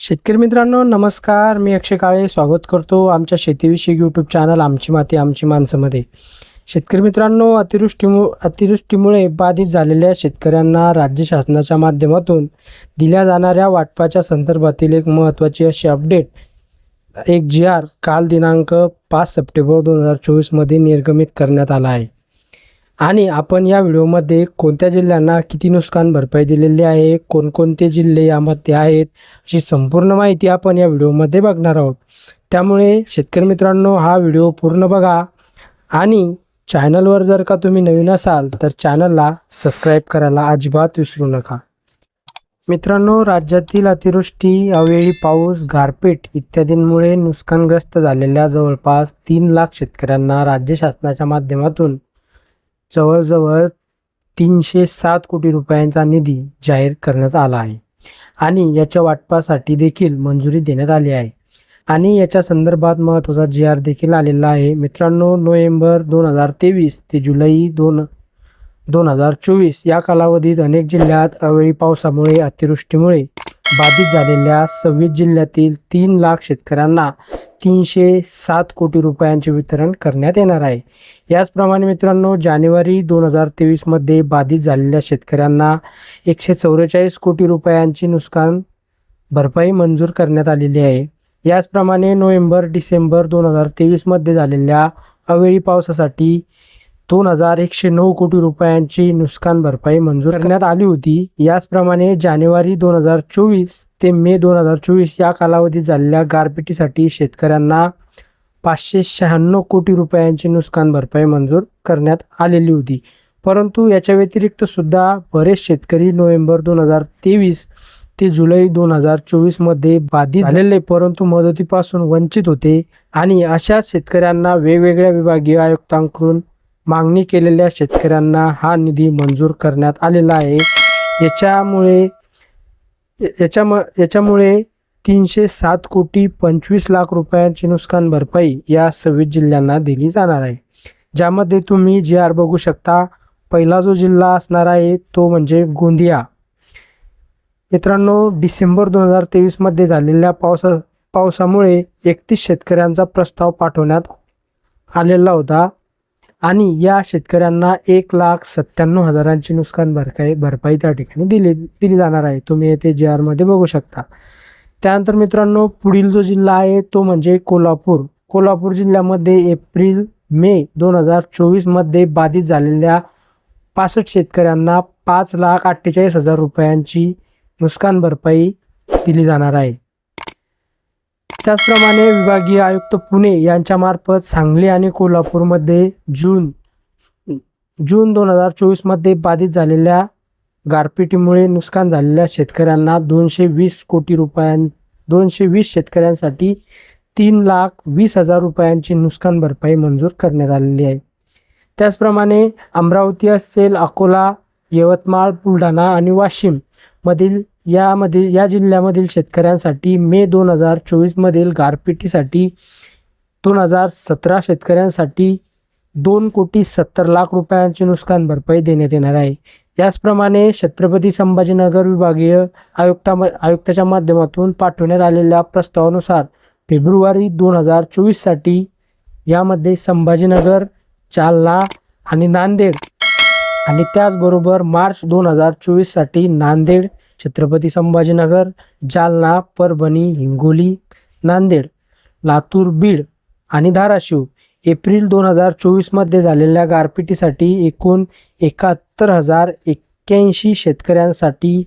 शेतकरी मित्रांनो नमस्कार. मी अक्षय काळे स्वागत करतो आमच्या शेतीविषयक यूट्यूब चॅनल आमची माती आमची माणसंमध्ये. शेतकरी मित्रांनो अतिवृष्टीमु अतिवृष्टीमुळे बाधित झालेल्या शेतकऱ्यांना राज्य शासनाच्या माध्यमातून दिल्या जाणाऱ्या वाटपाच्या संदर्भातील एक महत्त्वाची अशी अपडेट एक जी आर काल दिनांक पाच सप्टेंबर दोन हजार चोवीसमध्ये निर्गमित करण्यात आला आहे. आणि आपण या व्हिडिओमध्ये कोणत्या जिल्ह्यांना किती नुकसान भरपाई दिलेली आहे कोणकोणते जिल्हे यामध्ये आहेत अशी संपूर्ण माहिती आपण या व्हिडिओमध्ये बघणार आहोत. त्यामुळे शेतकरी मित्रांनो हा व्हिडिओ पूर्ण बघा आणि चॅनलवर जर का तुम्ही नवीन असाल तर चॅनलला सबस्क्राईब करायला अजिबात विसरू नका. मित्रांनो राज्यातील अतिवृष्टी अवेळी पाऊस गारपीट इत्यादींमुळे नुकसानग्रस्त झालेल्या जवळपास तीन लाख शेतकऱ्यांना राज्य शासनाच्या माध्यमातून जवळजवळ तीनशे सात कोटी रुपयांचा निधी जाहीर करण्यात आला आहे. आणि याच्या वाटपासाठी देखील मंजुरी देण्यात आली आहे. आणि याच्या संदर्भात महत्त्वाचा जी आर देखील आलेला आहे. मित्रांनो नोव्हेंबर दोन हजार तेवीस ते जुलै दोन दोन हजार चोवीस या कालावधीत अनेक जिल्ह्यात अवेळी पावसामुळे अतिवृष्टीमुळे बाधित झालेल्या सव्वीस जिल्ह्यातील तीन लाख शेतकऱ्यांना तीनशे सात कोटी रुपयांचे वितरण करण्यात येणार आहे. याचप्रमाणे मित्रांनो जानेवारी दोन हजार तेवीसमध्ये बाधित झालेल्या शेतकऱ्यांना एकशे चौवेचाळीस कोटी रुपयांची नुकसान भरपाई मंजूर करण्यात आलेली आहे. याचप्रमाणे नोव्हेंबर डिसेंबर दोन हजार तेवीसमध्ये झालेल्या अवेळी पावसासाठी दोन हजार एकशे नऊ कोटी रुपयांची नुकसान भरपाई मंजूर करण्यात आली होती. याचप्रमाणे जानेवारी दोन हजार चोवीस ते मे दोन हजार चोवीस या कालावधीत झालेल्या गारपिटीसाठी शेतकऱ्यांना पाचशे शहाण्णव कोटी रुपयांची नुकसान भरपाई मंजूर करण्यात आलेली होती. परंतु याच्या व्यतिरिक्त सुद्धा बरेच शेतकरी नोव्हेंबर दोन हजार तेवीस ते जुलै दोन हजार चोवीसमध्ये बाधित झालेले परंतु मदतीपासून वंचित होते आणि अशा शेतकऱ्यांना वेगवेगळ्या विभागीय आयुक्तांकडून मागणी केलेल्या शेतकऱ्यांना हा निधी मंजूर करण्यात आलेला आहे. याच्यामुळे याच्याम याच्यामुळे तीनशे सात कोटी पंचवीस लाख रुपयांची नुकसान भरपाई या सव्वीस जिल्ह्यांना दिली जाणार आहे. ज्यामध्ये तुम्ही जी आर बघू शकता पहिला जो जिल्हा असणार आहे तो म्हणजे गोंदिया. मित्रांनो डिसेंबर दोन हजार तेवीसमध्ये झालेल्या पावसा पावसामुळे एकतीस शेतकऱ्यांचा प्रस्ताव पाठवण्यात आलेला होता. आणि या शेतकऱ्यांना एक लाख सत्त्याण्णव हजारांची नुकसान भरपाई भरपाई त्या ठिकाणी दिली दिली जाणार आहे. तुम्ही येथे जे आरमध्ये बघू शकता. त्यानंतर मित्रांनो पुढील जो जिल्हा आहे तो म्हणजे कोल्हापूर. कोल्हापूर जिल्ह्यामध्ये एप्रिल मे दोन हजार चोवीसमध्ये बाधित झालेल्या पासष्ट शेतकऱ्यांना पाच लाख अठ्ठेचाळीस हजार रुपयांची नुकसान भरपाई दिली जाणार आहे. त्याचप्रमाणे विभागीय आयुक्त पुणे यांच्यामार्फत सांगली आणि कोल्हापूरमध्ये जून जून दोन हजार चोवीसमध्ये बाधित झालेल्या गारपिटीमुळे नुकसान झालेल्या शेतकऱ्यांना दोनशे वीस कोटी रुपयां दोनशे वीस शेतकऱ्यांसाठी तीन लाख वीस हजार रुपयांची नुकसान भरपाई मंजूर करण्यात आलेली आहे. त्याचप्रमाणे अमरावती असेल अकोला यवतमाळ बुलढाणा आणि वाशिम मधील यामधील या जिल्ह्यामधील शेतकऱ्यांसाठी मे दोन हजार चोवीसमधील गारपिटीसाठी दोन हजार सतरा शेतकऱ्यांसाठी दोन कोटी सत्तर लाख रुपयांची नुकसान भरपाई देण्यात येणार आहे. याचप्रमाणे छत्रपती संभाजीनगर विभागीय आयुक्ता आयुक्ताच्या माध्यमातून पाठवण्यात आलेल्या प्रस्तावानुसार फेब्रुवारी दोन हजार चोवीससाठी यामध्ये संभाजीनगर जालना आणि नांदेड आणि त्याचबरोबर मार्च दोन हजार चोवीससाठी नांदेड छत्रपती संभाजीनगर जालना परभणी हिंगोली नांदेड लातूर बीड आणि धाराशिव एप्रिल दोन हजार चोवीसमध्ये झालेल्या गारपिटीसाठी एकूण एकाहत्तर हजार एक्क्याऐंशी शेतकऱ्यांसाठी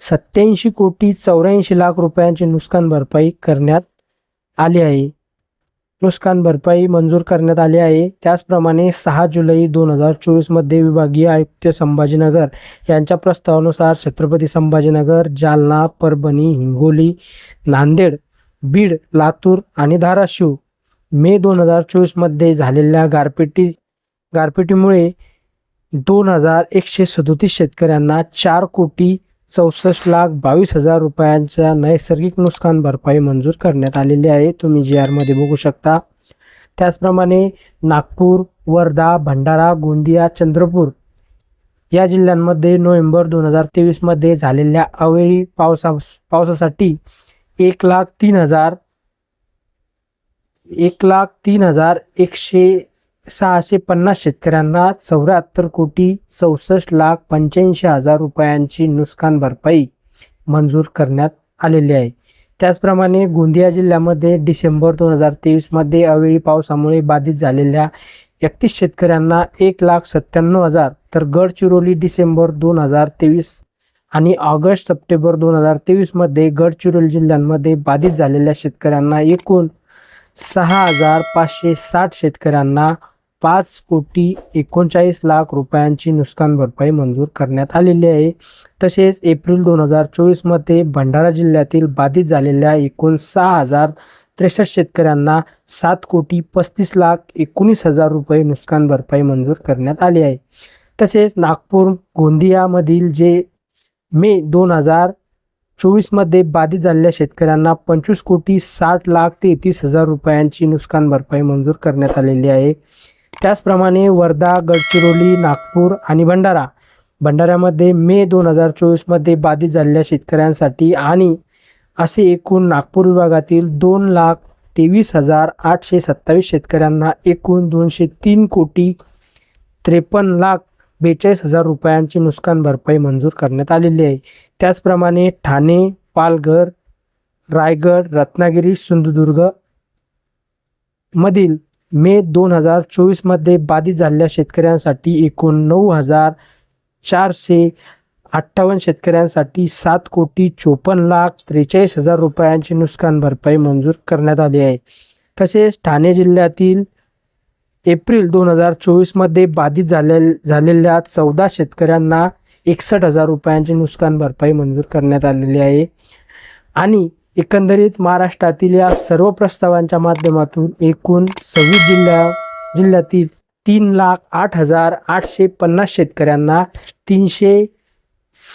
सत्याऐंशी कोटी चौऱ्याऐंशी लाख रुपयांची नुकसान भरपाई करण्यात आली आहे. नुकसान भरपाई मंजूर करण्यात आली आहे. त्याचप्रमाणे सहा जुलै दोन हजार चोवीसमध्ये विभागीय आयुक्त संभाजीनगर यांच्या प्रस्तावानुसार छत्रपती संभाजीनगर जालना परभणी हिंगोली नांदेड बीड लातूर आणि धाराशिव मे दोन हजार चोवीसमध्ये झालेल्या गारपिटी गारपिटीमुळे दोन हजार एकशे सदोतीस शेतकऱ्यांना चार कोटी चौसष्ट लाख बावीस हजार रुपयांच्या नैसर्गिक नुकसान भरपाई मंजूर करण्यात आलेली आहे. तुम्ही जी आरमध्ये बघू शकता. त्याचप्रमाणे नागपूर वर्धा भंडारा गोंदिया चंद्रपूर या जिल्ह्यांमध्ये नोव्हेंबर दोन हजार तेवीसमध्ये झालेल्या अवेळी पावसा पावसासाठी एक लाख तीन हजार एक लाख तीन हजार एकशे सहाशे पन्नास शेतकऱ्यांना चौऱ्याहत्तर कोटी चौसष्ट लाख पंच्याऐंशी हजार रुपयांची नुकसान भरपाई मंजूर करण्यात आलेली आहे. त्याचप्रमाणे गोंदिया जिल्ह्यामध्ये डिसेंबर दोन हजार तेवीसमध्ये अवेळी पावसामुळे बाधित झालेल्या एकतीस शेतकऱ्यांना एक लाख सत्त्याण्णव हजार तर गडचिरोली डिसेंबर दोन हजार तेवीस आणि ऑगस्ट सप्टेंबर दोन हजार तेवीसमध्ये गडचिरोली जिल्ह्यांमध्ये बाधित झालेल्या शेतकऱ्यांना एकूण सहा हजार पाचशे साठ शेतकऱ्यांना पाच कोटी एकोणचाळीस लाख रुपयांची नुकसान भरपाई मंजूर करण्यात आलेली आहे. तसेच एप्रिल दोन हजार चोवीसमध्ये भंडारा जिल्ह्यातील बाधित झालेल्या एकूण सहा हजार त्रेसष्ट शेतकऱ्यांना सात कोटी पस्तीस लाख एकोणीस हजार रुपये नुकसान भरपाई मंजूर करण्यात आली आहे. तसेच नागपूर गोंदियामधील जे मे दोन हजार चोवीसमध्ये बाधित झालेल्या शेतकऱ्यांना पंचवीस कोटी साठ लाख तेहतीस हजार रुपयांची नुकसान भरपाई मंजूर करण्यात आलेली आहे. त्याचप्रमाणे वर्धा गडचिरोली नागपूर आणि भंडारा. भंडाऱ्यामध्ये मे दोन हजार चोवीसमध्ये बाधित झालेल्या शेतकऱ्यांसाठी आणि असे एकूण नागपूर विभागातील दोन लाख तेवीस हजार आठशे सत्तावीस शेतकऱ्यांना एकूण दोनशे तीन कोटी त्रेपन्न लाख बेचाळीस हजार रुपयांची नुकसान भरपाई मंजूर करण्यात आलेली आहे. त्याचप्रमाणे ठाणे पालघर रायगड रत्नागिरी सिंधुदुर्ग मधील मे दोन हजार चोवीसमध्ये बाधित झालेल्या शेतकऱ्यांसाठी एकूण नऊ हजार चारशे अठ्ठावन्न शेतकऱ्यांसाठी सात कोटी चोपन्न लाख त्रेचाळीस हजार रुपयांची नुकसान भरपाई मंजूर करण्यात आली आहे. तसेच ठाणे जिल्ह्यातील एप्रिल दोन हजार चोवीसमध्ये बाधित झाले झालेल्या चौदा शेतकऱ्यांना एकसष्ट हजार रुपयांची नुकसान भरपाई मंजूर करण्यात आलेली आहे. आणि एकंदरीत महाराष्ट्रातील या सर्व प्रस्तावांच्या माध्यमातून एकूण सव्वीस जिल्ह्या जिल्ह्यातील तीन लाख आठ हजार आठशे पन्नास शेतकऱ्यांना तीनशे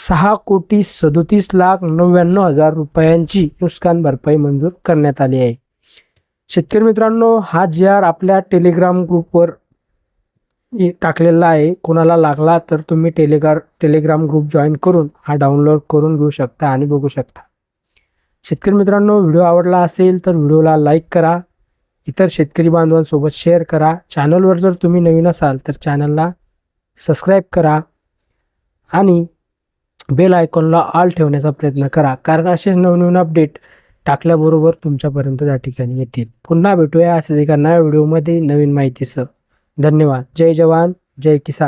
सहा कोटी सदोतीस लाख नव्याण्णव हजार रुपयांची नुकसान भरपाई मंजूर करण्यात आली आहे. शेतकरी मित्रांनो हा जी आर आपल्या टेलिग्राम ग्रुपवर टाकलेला आहे. कोणाला लागला तर तुम्ही टेलिग्रा टेलिग्राम ग्रुप जॉईन करून हा डाउनलोड करून घेऊ शकता आणि बघू शकता. शेतकरी मित्रांनो व्हिडिओ आवडला असेल तर व्हिडिओला लाईक करा. इतर शेतकरी बांधवांसोबत शेअर करा. चॅनलवर जर तुम्ही नवीन असाल तर चॅनलला सबस्क्राईब करा आणि बेल आयकॉनला ऑल ठेवण्याचा प्रयत्न करा कारण असेच नवनवीन अपडेट टाकल्याबरोबर तुमच्यापर्यंत त्या ठिकाणी येतील. पुन्हा भेटूया असेच एका नव्या व्हिडिओमध्ये नवीन माहितीसह. धन्यवाद. जय जवान. जय किसान.